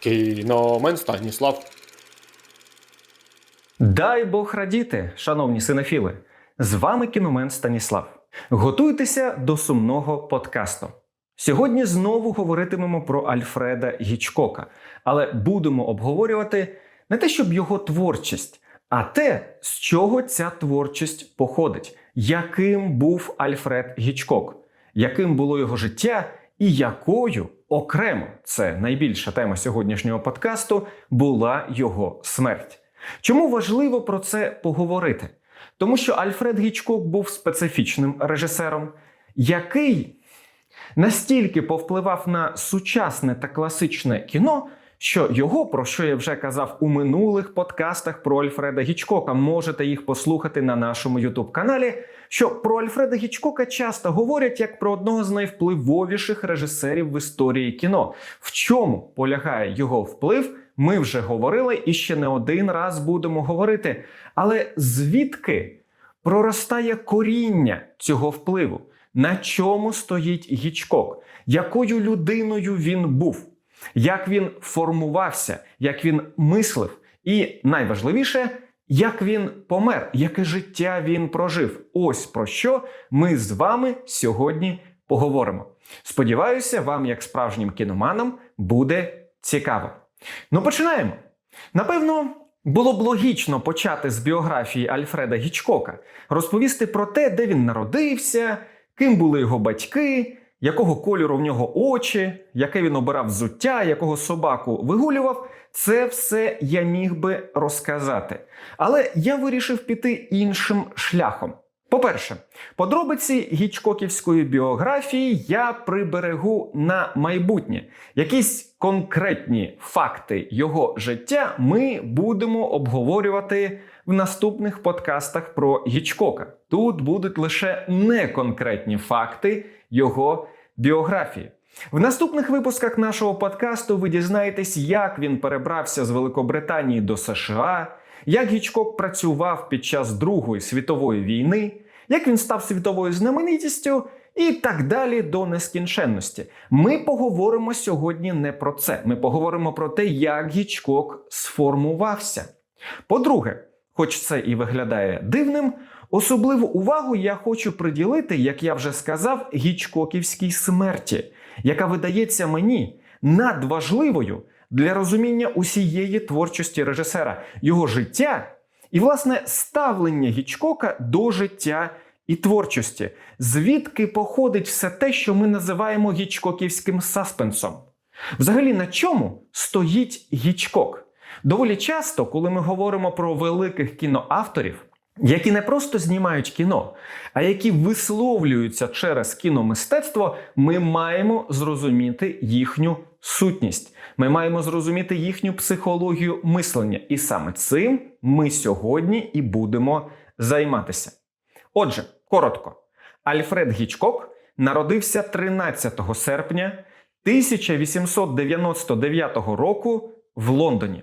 Кіномен Станіслав. Дай Бог радіти, шановні синофіли! З вами кіномен Станіслав. Готуйтеся до сумного подкасту. Сьогодні знову говоритимемо про Альфреда Гічкока, але будемо обговорювати не те, щоб його творчість, а те, з чого ця творчість походить, яким був Альфред Гічкок, яким було його життя і якою окремо це найбільша тема сьогоднішнього подкасту була його смерть. Чому важливо про це поговорити? Тому що Альфред Гічкок був специфічним режисером, який настільки повпливав на сучасне та класичне кіно, що його, про що я вже казав у минулих подкастах про Альфреда Гічкока, можете їх послухати на нашому youtube каналі. Що про Альфреда Гічкока часто говорять як про одного з найвпливовіших режисерів в історії кіно. В чому полягає його вплив? Ми вже говорили і ще не один раз будемо говорити. Але звідки проростає коріння цього впливу? На чому стоїть Гічкок? Якою людиною він був? Як він формувався, як він мислив? І найважливіше, як він помер, яке життя він прожив? Ось про що ми з вами сьогодні поговоримо. Сподіваюся, вам, як справжнім кіноманам, буде цікаво. Ну, починаємо. Напевно, було б логічно почати з біографії Альфреда Гічкока, розповісти про те, де він народився, ким були його батьки, якого кольору в нього очі, яке він обирав взуття, якого собаку вигулював. Це все я міг би розказати. Але я вирішив піти іншим шляхом. По-перше, подробиці гічкоківської біографії я приберегу на майбутнє. Якісь конкретні факти його життя ми будемо обговорювати в наступних подкастах про Гічкока. Тут будуть лише неконкретні факти його біографії. В наступних випусках нашого подкасту ви дізнаєтесь, як він перебрався з Великобританії до США, як Гічкок працював під час Другої світової війни, як він став світовою знаменитістю і так далі до нескінченності. Ми поговоримо сьогодні не про це. Ми поговоримо про те, як Гічкок сформувався. По-друге, хоч це і виглядає дивним, особливу увагу я хочу приділити, як я вже сказав, гічкоківській смерті, яка видається мені надважливою для розуміння усієї творчості режисера, його життя і, власне, ставлення Гічкока до життя і творчості, звідки походить все те, що ми називаємо гічкоківським саспенсом. Взагалі, на чому стоїть Гічкок? Доволі часто, коли ми говоримо про великих кіноавторів, які не просто знімають кіно, а які висловлюються через кіномистецтво, ми маємо зрозуміти їхню сутність. Ми маємо зрозуміти їхню психологію мислення. І саме цим ми сьогодні і будемо займатися. Отже, коротко, Альфред Гічкок народився 13 серпня 1899 року в Лондоні.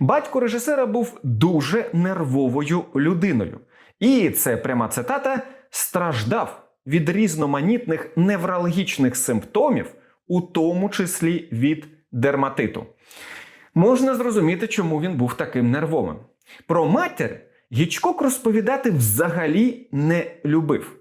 Батько режисера був дуже нервовою людиною. І це пряма цитата страждав від різноманітних неврологічних симптомів, у тому числі від дерматиту. Можна зрозуміти, чому він був таким нервовим. Про матір Гічкок розповідати взагалі не любив.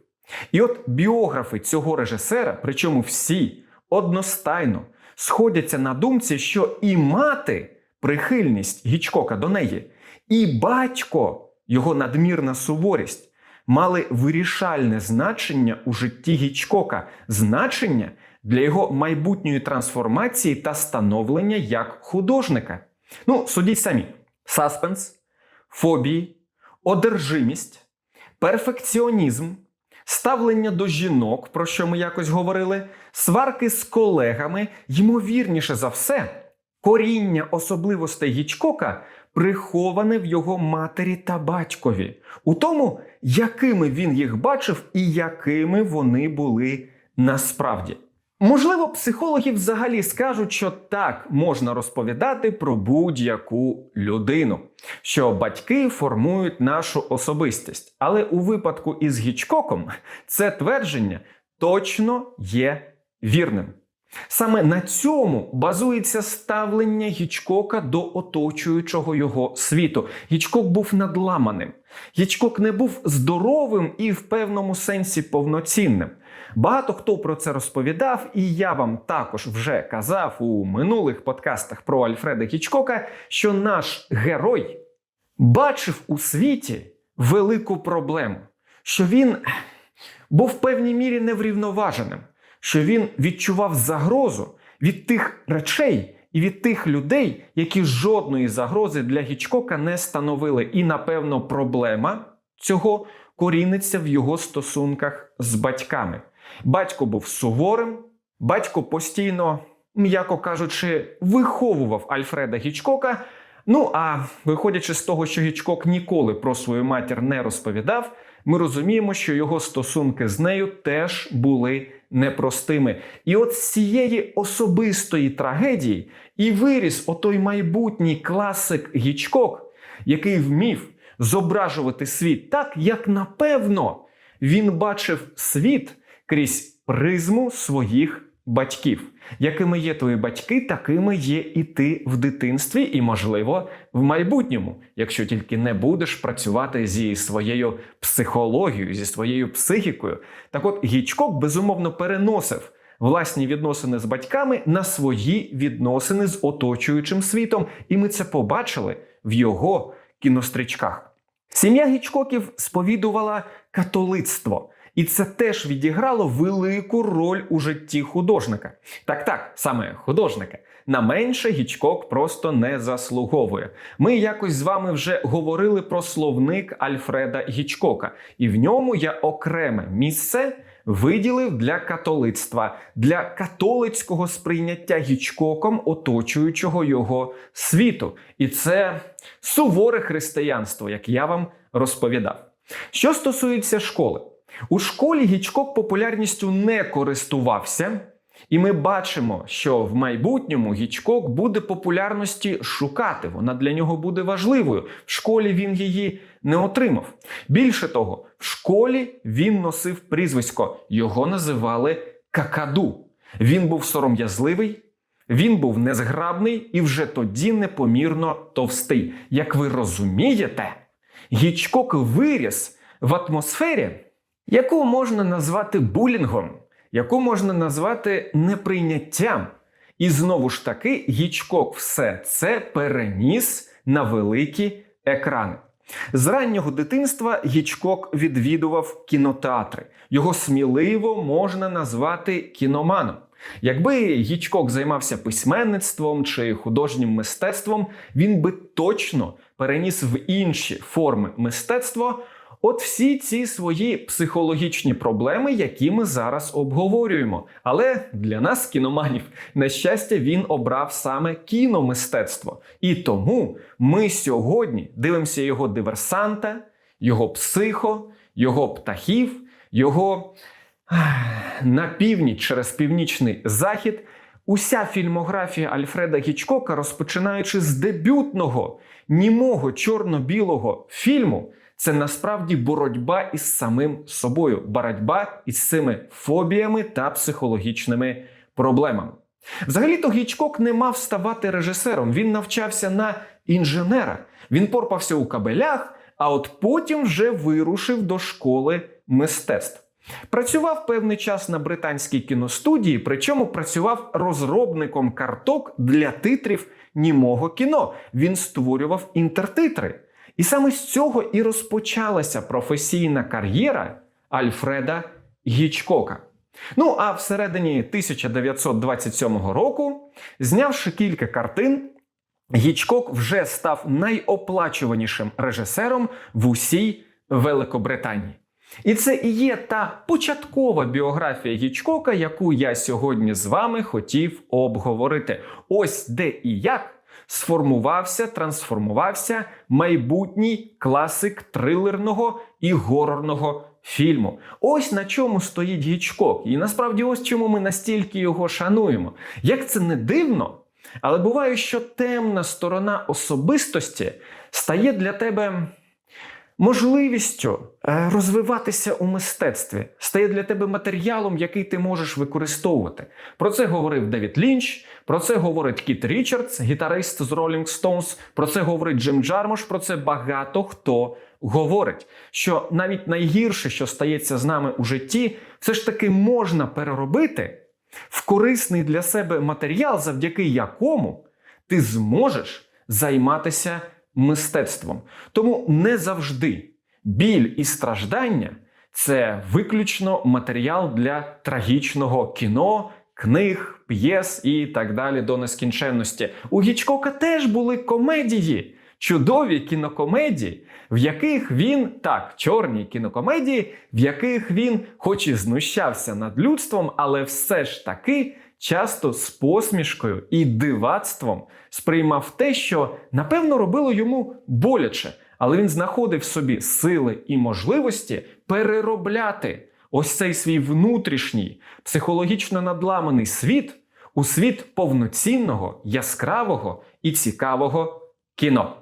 І от біографи цього режисера, причому всі одностайно сходяться на думці, що і мати прихильність Гічкока до неї, і батько, його надмірна суворість, мали вирішальне значення у житті Гічкока, значення для його майбутньої трансформації та становлення як художника. Ну, судіть самі: саспенс, фобії, одержимість, перфекціонізм. Ставлення до жінок, про що ми якось говорили, сварки з колегами, ймовірніше за все, коріння особливостей Гічкока приховане в його матері та батькові, у тому, якими він їх бачив і якими вони були насправді. Можливо, психологи взагалі скажуть, що так можна розповідати про будь-яку людину, що батьки формують нашу особистість. Але у випадку із Гічкоком це твердження точно є вірним. Саме на цьому базується ставлення Гічкока до оточуючого його світу. Гічкок був надламаним. Гічкок не був здоровим і в певному сенсі повноцінним. Багато хто про це розповідав, і я вам також вже казав у минулих подкастах про Альфреда Гічкока, що наш герой бачив у світі велику проблему, що він був в певній мірі неврівноваженим, що він відчував загрозу від тих речей і від тих людей, які жодної загрози для Гічкока не становили. І, напевно, проблема цього коріниться в його стосунках з батьками. Батько був суворим, батько постійно, м'яко кажучи, виховував Альфреда Гічкока. Ну а виходячи з того, що Гічкок ніколи про свою матір не розповідав, ми розуміємо, що його стосунки з нею теж були непростими. І от з цієї особистої трагедії і виріс отой майбутній класик Гічкок, який вмів зображувати світ так, як напевно він бачив світ крізь призму своїх батьків. Якими є твої батьки, такими є і ти в дитинстві, і, можливо, в майбутньому, якщо тільки не будеш працювати зі своєю психологією, зі своєю психікою. Так от Гічкок безумовно переносив власні відносини з батьками на свої відносини з оточуючим світом, і ми це побачили в його кінострічках. Сім'я Гічкоків сповідувала католицтво. І це теж відіграло велику роль у житті художника. Так, так, саме художника. На менше Гічкок просто не заслуговує. Ми якось з вами вже говорили про словник Альфреда Гічкока, і в ньому я окреме місце виділив для католицтва, для католицького сприйняття Гічкоком оточуючого його світу. І це суворе християнство, як я вам розповідав. Що стосується школи. У школі Гічкок популярністю не користувався, і ми бачимо, що в майбутньому Гічкок буде популярності шукати. Вона для нього буде важливою. В школі він її не отримав. Більше того, в школі він носив прізвисько, його називали Какаду. Він був сором'язливий, він був незграбний і вже тоді непомірно товстий. Як ви розумієте, Гічкок виріс в атмосфері яку можна назвати булінгом, яку можна назвати неприйняттям. І знову ж таки, Гічкок все це переніс на великі екрани. З раннього дитинства Гічкок відвідував кінотеатри. Його сміливо можна назвати кіноманом. Якби Гічкок займався письменництвом чи художнім мистецтвом, він би точно переніс в інші форми мистецтва От всі ці свої психологічні проблеми, які ми зараз обговорюємо. Але для нас, кіноманів, на щастя, він обрав саме кіномистецтво. І тому ми сьогодні дивимося його диверсанта, його психо, його птахів, його на північ через північний захід. Уся фільмографія Альфреда Гічкока, розпочинаючи з дебютного німого чорно-білого фільму це насправді боротьба із самим собою, боротьба із цими фобіями та психологічними проблемами. Взагалі-то Гічкок не мав ставати режисером. Він навчався на інженера. Він порпався у кабелях, а от потім вже вирушив до школи мистецтв. Працював певний час на британській кіностудії, причому працював розробником карток для титрів німого кіно. Він створював інтертитри. І саме з цього і розпочалася професійна кар'єра Альфреда Гічкока. Ну а всередині 1927 року, знявши кілька картин, Гічкок вже став найоплачуванішим режисером в усій Великобританії. І це і є та початкова біографія Гічкока, яку я сьогодні з вами хотів обговорити. Ось де і як сформувався, трансформувався майбутній класик трилерного і горорного фільму. Ось на чому стоїть Гічкок. І насправді, ось чому ми настільки його шануємо. Як це не дивно, але буває, що темна сторона особистості стає для тебе. Можливістю е, розвиватися у мистецтві, стає для тебе матеріалом, який ти можеш використовувати. Про це говорив Девід Лінч, про це говорить Кіт Річардс, гітарист з Rolling Stones, про це говорить Джим Джармош, про це багато хто говорить. Що навіть найгірше, що стається з нами у житті, все ж таки можна переробити в корисний для себе матеріал, завдяки якому ти зможеш займатися мистецтвом. Тому не завжди біль і страждання це виключно матеріал для трагічного кіно, книг, п'єс і так далі до нескінченності. У Гічкока теж були комедії, чудові кінокомедії, в яких він так, чорні кінокомедії, в яких він, хоч і знущався над людством, але все ж таки часто з посмішкою і дивацтвом сприймав те, що напевно робило йому боляче, але він знаходив в собі сили і можливості переробляти ось цей свій внутрішній психологічно надламаний світ у світ повноцінного, яскравого і цікавого кіно.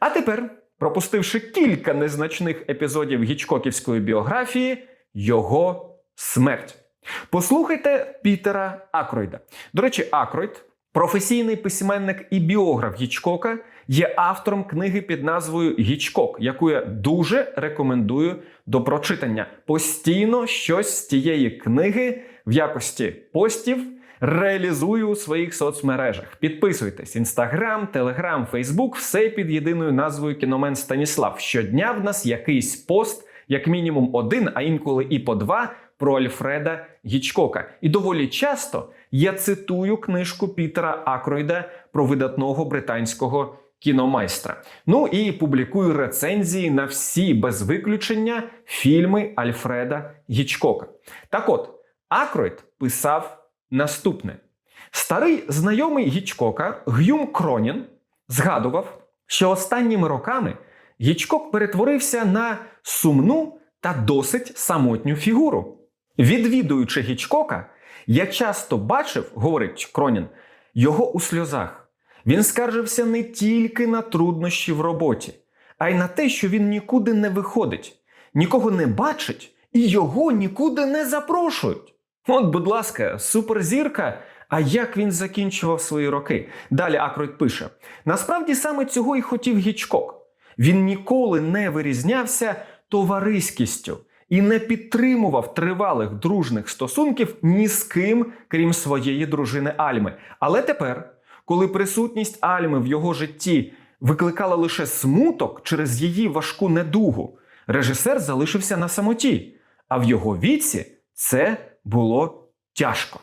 А тепер, пропустивши кілька незначних епізодів гічкоківської біографії, його смерть. Послухайте Пітера Акройда. До речі, Акройд, професійний письменник і біограф Гічкока, є автором книги під назвою Гічкок, яку я дуже рекомендую до прочитання. Постійно щось з тієї книги в якості постів реалізую у своїх соцмережах. Підписуйтесь: Інстаграм, Телеграм, Фейсбук, все під єдиною назвою Кіномен Станіслав. Щодня в нас якийсь пост, як мінімум один, а інколи і по два. Про Альфреда Гічкока. І доволі часто я цитую книжку Пітера Акройда про видатного британського кіномайстра. Ну і публікую рецензії на всі без виключення фільми Альфреда Гічкока. Так от, Акройд писав наступне: старий знайомий Гічкока Гюм Кронін згадував, що останніми роками Гічкок перетворився на сумну та досить самотню фігуру. Відвідуючи Гічкока, я часто бачив, говорить Кронін, його у сльозах. Він скаржився не тільки на труднощі в роботі, а й на те, що він нікуди не виходить, нікого не бачить і його нікуди не запрошують. От, будь ласка, суперзірка. А як він закінчував свої роки? Далі Акройд пише: насправді саме цього і хотів Гічкок. Він ніколи не вирізнявся товариськістю і не підтримував тривалих дружних стосунків ні з ким, крім своєї дружини Альми. Але тепер, коли присутність Альми в його житті викликала лише смуток через її важку недугу, режисер залишився на самоті, а в його віці це було тяжко.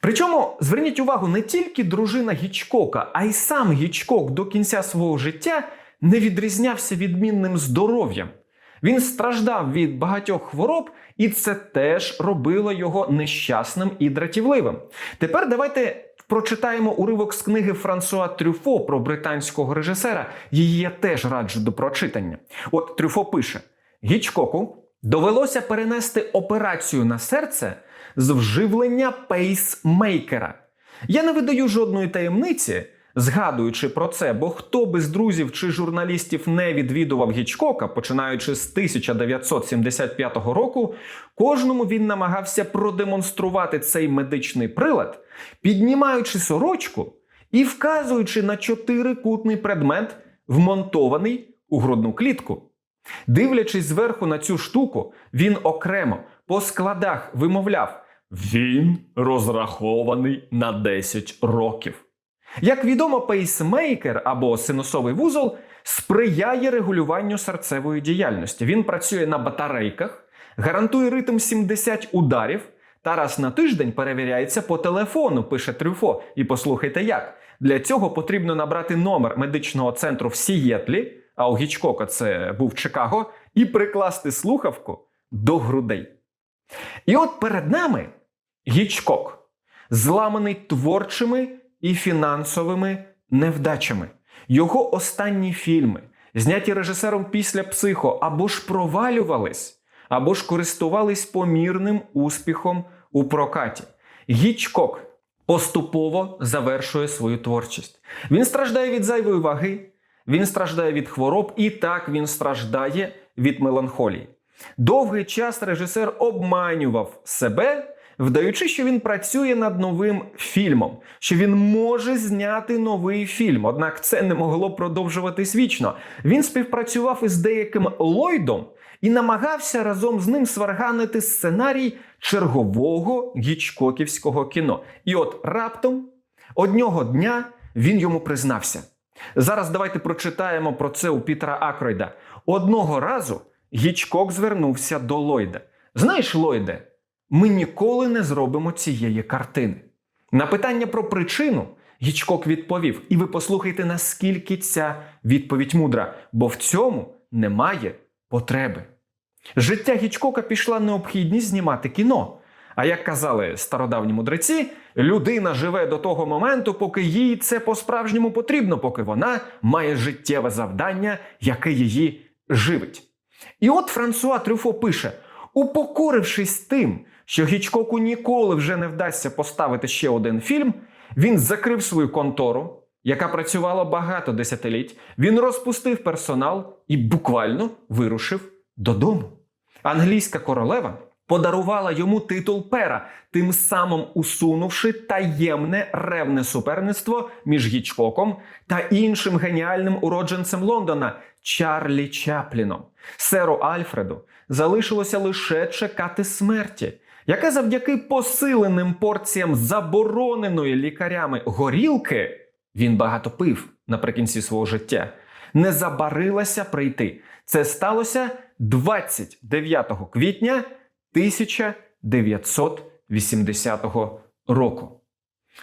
Причому зверніть увагу, не тільки дружина Гічкока, а й сам Гічкок до кінця свого життя не відрізнявся відмінним здоров'ям. Він страждав від багатьох хвороб, і це теж робило його нещасним і дратівливим. Тепер давайте прочитаємо уривок з книги Франсуа Трюфо про британського режисера. Її я теж раджу до прочитання. От Трюфо пише: Гічкоку довелося перенести операцію на серце з вживлення пейсмейкера. Я не видаю жодної таємниці. Згадуючи про це, бо хто би з друзів чи журналістів не відвідував Гічкока, починаючи з 1975 року, кожному він намагався продемонструвати цей медичний прилад, піднімаючи сорочку і вказуючи на чотирикутний предмет, вмонтований у грудну клітку. Дивлячись зверху на цю штуку, він окремо по складах вимовляв: Він розрахований на 10 років. Як відомо, пейсмейкер або синусовий вузол сприяє регулюванню серцевої діяльності. Він працює на батарейках, гарантує ритм 70 ударів та раз на тиждень перевіряється по телефону, пише Трюфо. І послухайте як. Для цього потрібно набрати номер медичного центру в Сієтлі, а у Гічкока це був Чикаго, і прикласти слухавку до грудей. І от перед нами Гічкок, зламаний творчими і фінансовими невдачами. Його останні фільми, зняті режисером після психо, або ж провалювались, або ж користувались помірним успіхом у прокаті. Гічкок поступово завершує свою творчість. Він страждає від зайвої ваги, він страждає від хвороб, і так він страждає від меланхолії. Довгий час режисер обманював себе, вдаючи, що він працює над новим фільмом, що він може зняти новий фільм. Однак це не могло продовжуватись вічно. Він співпрацював із деяким Ллойдом і намагався разом з ним сварганити сценарій чергового гічкоківського кіно. І от раптом одного дня він йому признався. Зараз давайте прочитаємо про це у Пітера Акройда. Одного разу Гічкок звернувся до Ллойда. Знаєш, Ллойде, ми ніколи не зробимо цієї картини. На питання про причину Гічкок відповів: і ви послухайте, наскільки ця відповідь мудра, бо в цьому немає потреби. Життя Гічкока пішла необхідність знімати кіно. А як казали стародавні мудреці, людина живе до того моменту, поки їй це по-справжньому потрібно, поки вона має життєве завдання, яке її живить. І от Франсуа Трюфо пише: упокорившись тим, що Гічкоку ніколи вже не вдасться поставити ще один фільм, він закрив свою контору, яка працювала багато десятиліть. Він розпустив персонал і буквально вирушив додому. Англійська королева подарувала йому титул пера, тим самим усунувши таємне ревне суперництво між Гічкоком та іншим геніальним уродженцем Лондона Чарлі Чапліном. Серу Альфреду залишилося лише чекати смерті, яка завдяки посиленим порціям забороненої лікарями горілки він багато пив наприкінці свого життя, не забарилася прийти. Це сталося 29 квітня 1980 року.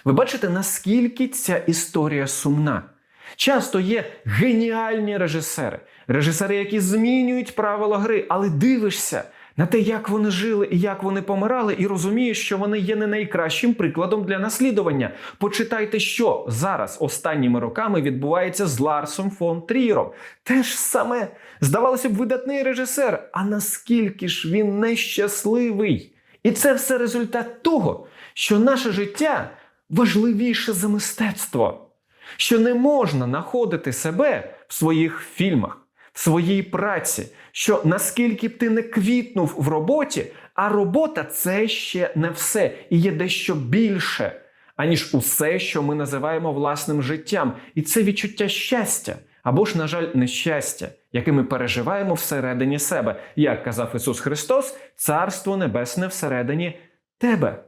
Ви бачите, наскільки ця історія сумна. Часто є геніальні режисери, режисери, які змінюють правила гри, але дивишся на те, як вони жили і як вони помирали, і розумієш, що вони є не найкращим прикладом для наслідування. Почитайте, що зараз останніми роками відбувається з Ларсом фон Тріром. Те ж саме, здавалося б, видатний режисер. А наскільки ж він нещасливий? І це все результат того, що наше життя важливіше за мистецтво що не можна знаходити себе в своїх фільмах, в своїй праці, що наскільки б ти не квітнув в роботі, а робота це ще не все і є дещо більше, аніж усе, що ми називаємо власним життям. І це відчуття щастя або ж, на жаль, нещастя, яке ми переживаємо всередині себе. Як казав Ісус Христос, Царство Небесне всередині тебе.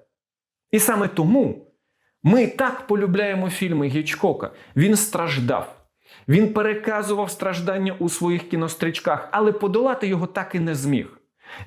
І саме тому. Ми так полюбляємо фільми Гічкока. Він страждав. Він переказував страждання у своїх кінострічках, але подолати його так і не зміг.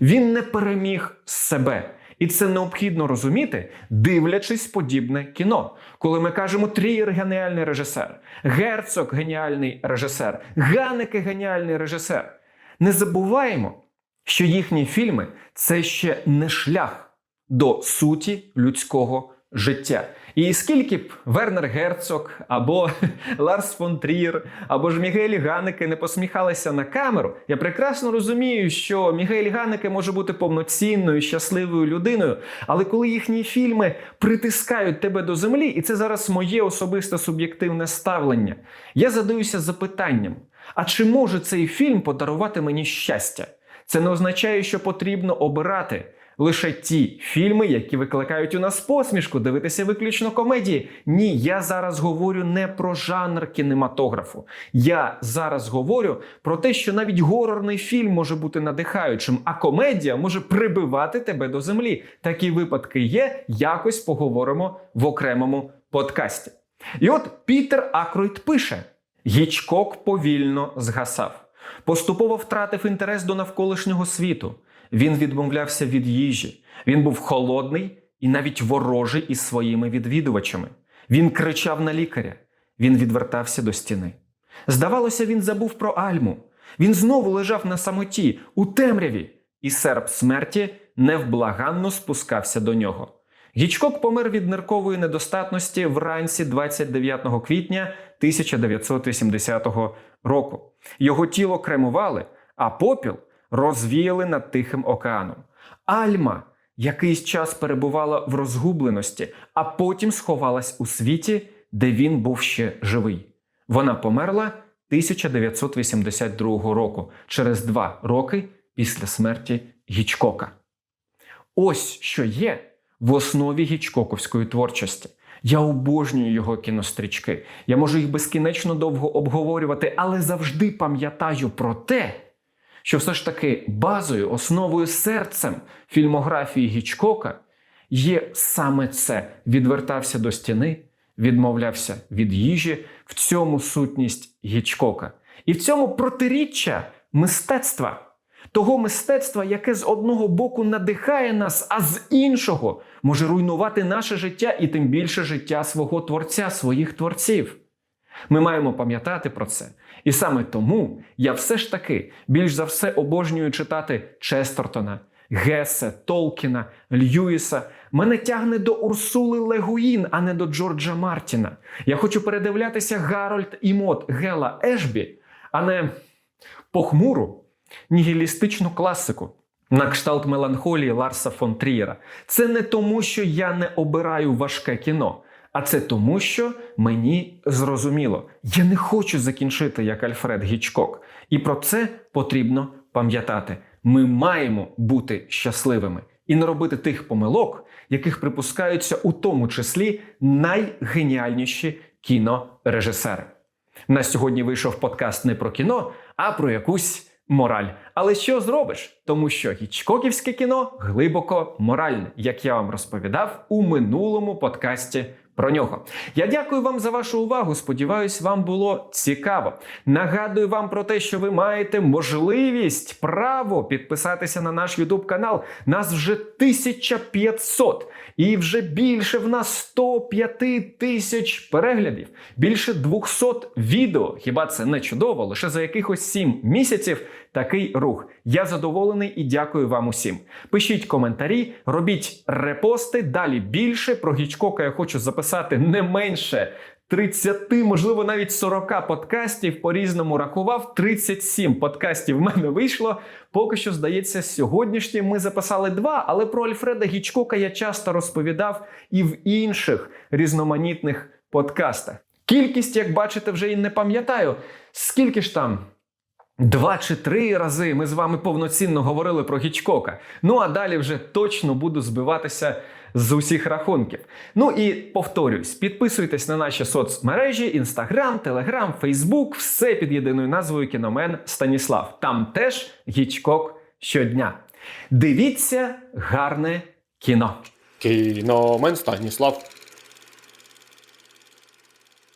Він не переміг себе. І це необхідно розуміти, дивлячись подібне кіно. Коли ми кажемо Трієр геніальний режисер, Герцог геніальний режисер, Ганеке геніальний режисер. Не забуваємо, що їхні фільми це ще не шлях до суті людського життя. І скільки б Вернер Герцог, або Ларс фон Трір, або ж Мігелі Ганеке не посміхалися на камеру, я прекрасно розумію, що Мігель Ганеке може бути повноцінною, щасливою людиною, але коли їхні фільми притискають тебе до землі, і це зараз моє особисте суб'єктивне ставлення, я задаюся запитанням: а чи може цей фільм подарувати мені щастя? Це не означає, що потрібно обирати лише ті фільми, які викликають у нас посмішку, дивитися виключно комедії. Ні, я зараз говорю не про жанр кінематографу. Я зараз говорю про те, що навіть горорний фільм може бути надихаючим, а комедія може прибивати тебе до землі. Такі випадки є. Якось поговоримо в окремому подкасті. І от Пітер Акройд пише: Гічкок повільно згасав. Поступово втратив інтерес до навколишнього світу. Він відмовлявся від їжі. Він був холодний і навіть ворожий із своїми відвідувачами. Він кричав на лікаря, він відвертався до стіни. Здавалося, він забув про Альму. Він знову лежав на самоті, у темряві, і серп смерті невблаганно спускався до нього. Гічкок помер від ниркової недостатності вранці 29 квітня 1980 року. Його тіло кремували, а попіл розвіяли над Тихим океаном. Альма якийсь час перебувала в розгубленості, а потім сховалась у світі, де він був ще живий. Вона померла 1982 року, через два роки після смерті Гічкока. Ось що є в основі гічкоковської творчості. Я обожнюю його кінострічки. Я можу їх безкінечно довго обговорювати, але завжди пам'ятаю про те, що все ж таки базою, основою серцем фільмографії Гічкока є саме це: відвертався до стіни, відмовлявся від їжі, в цьому сутність Гічкока. І в цьому протиріччя мистецтва. Того мистецтва, яке з одного боку надихає нас, а з іншого може руйнувати наше життя і тим більше життя свого творця, своїх творців. Ми маємо пам'ятати про це. І саме тому я все ж таки більш за все обожнюю читати Честертона, Гесе, Толкіна, Льюіса. Мене тягне до Урсули Легуїн, а не до Джорджа Мартіна. Я хочу передивлятися Гарольд і Мот Гела Ешбі, а не похмуру нігілістичну класику. На кшталт меланхолії Ларса фон Трієра. Це не тому, що я не обираю важке кіно, а це тому, що мені зрозуміло, я не хочу закінчити як Альфред Гічкок. І про це потрібно пам'ятати. Ми маємо бути щасливими і не робити тих помилок, яких припускаються у тому числі найгеніальніші кінорежисери. На сьогодні вийшов подкаст не про кіно, а про якусь мораль. Але що зробиш? Тому що гічкоківське кіно глибоко моральне, як я вам розповідав у минулому подкасті. Про нього я дякую вам за вашу увагу. Сподіваюсь, вам було цікаво. Нагадую вам про те, що ви маєте можливість право підписатися на наш YouTube канал. Нас вже 1500 і вже більше в нас 105 тисяч переглядів, більше 200 відео. Хіба це не чудово? Лише за якихось 7 місяців такий рух. Я задоволений і дякую вам усім. Пишіть коментарі, робіть репости. Далі більше про Гічкока я хочу записати не менше. 30, можливо, навіть 40 подкастів по різному рахував. 37 подкастів в мене вийшло. Поки що, здається, сьогоднішній ми записали два, але про Альфреда Гічкока я часто розповідав і в інших різноманітних подкастах. Кількість, як бачите, вже і не пам'ятаю. Скільки ж там? Два чи три рази ми з вами повноцінно говорили про Гічкока. Ну а далі вже точно буду збиватися з усіх рахунків. Ну і повторюсь, підписуйтесь на наші соцмережі: Інстаграм, Телеграм, Фейсбук, все під єдиною назвою Кіномен Станіслав. Там теж Гічкок щодня. Дивіться гарне кіно. Кіномен Станіслав.